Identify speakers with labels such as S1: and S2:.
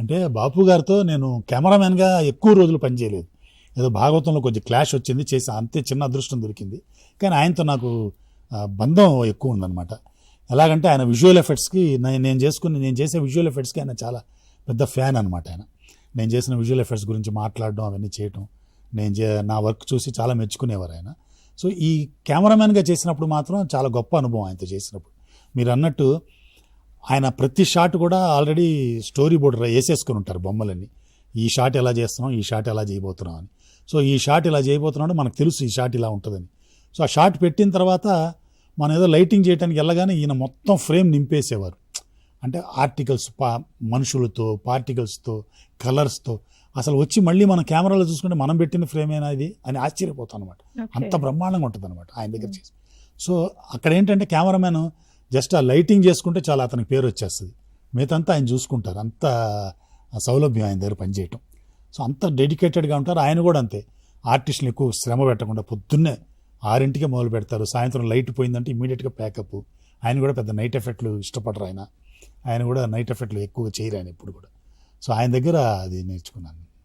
S1: అంటే బాపు గారితో నేను కెమెరామెన్గా ఎక్కువ రోజులు పనిచేయలేదు. ఏదో భాగవతంలో కొంచెం క్లాష్ వచ్చింది చేసి అంతే చిన్న అదృష్టం దొరికింది. కానీ ఆయనతో నాకు బంధం ఎక్కువ ఉందన్నమాట. ఎలాగంటే ఆయన విజువల్ ఎఫెక్ట్స్కి నేను నేను చేసుకుని నేను చేసే విజువల్ ఎఫెక్ట్స్కి ఆయన చాలా పెద్ద ఫ్యాన్ అనమాట ఆయన. నేను చేసిన విజువల్ ఎఫెక్ట్స్ గురించి మాట్లాడడం అవన్నీ చేయటం నేను చే నా వర్క్ చూసి చాలా మెచ్చుకునేవారు ఆయన. సో ఈ కెమెరామెన్గా చేసినప్పుడు మాత్రం చాలా గొప్ప అనుభవం ఆయనతో చేసినప్పుడు. మీరు అన్నట్టు ఆయన ప్రతి షాట్ కూడా ఆల్రెడీ స్టోరీ బోర్డ్ వేసేసుకుని ఉంటారు బొమ్మలన్నీ. ఈ షాట్ ఎలా చేస్తున్నాం ఈ షాట్ ఎలా చేయబోతున్నాం అని. సో ఈ షాట్ ఇలా చేయబోతున్నాడు మనకు తెలుసు ఈ షాట్ ఇలా ఉంటుందని. సో ఆ షాట్ పెట్టిన తర్వాత మనం ఏదో లైటింగ్ చేయడానికి వెళ్ళగానే ఈయన మొత్తం ఫ్రేమ్ నింపేసేవారు. అంటే ఆర్టికల్స్ పా మనుషులతో పార్టికల్స్తో కలర్స్తో. అసలు వచ్చి మళ్ళీ మన కెమెరాలో చూసుకుంటే మనం పెట్టిన ఫ్రేమేనా ఇది అని ఆశ్చర్యపోతాం అనమాట అంత బ్రహ్మాండంగా ఉంటుంది అనమాట ఆయన దగ్గర చేసి. సో అక్కడ ఏంటంటే కెమెరామెన్ జస్ట్ ఆ లైటింగ్ చేసుకుంటే చాలా అతనికి పేరు వచ్చేస్తుంది. మిగతాంతా ఆయన చూసుకుంటారు. అంత సౌలభ్యం ఆయన దగ్గర పనిచేయటం. సో అంత డెడికేటెడ్గా ఉంటారు. ఆయన కూడా అంతే. ఆర్టిస్టులు ఎక్కువ శ్రమ పెట్టకుండా పొద్దున్నే ఆరింటికే మొదలు పెడతారు. సాయంత్రం లైట్ పోయిందంటే ఇమీడియట్గా ప్యాకప్. ఆయన కూడా పెద్ద నైట్ ఎఫెక్ట్లు ఇష్టపడరు ఆయన. ఆయన కూడా నైట్ ఎఫెక్ట్లు ఎక్కువ చేయరు ఆయన ఇప్పుడు కూడా. సో ఆయన దగ్గర అది నేర్చుకున్నాను.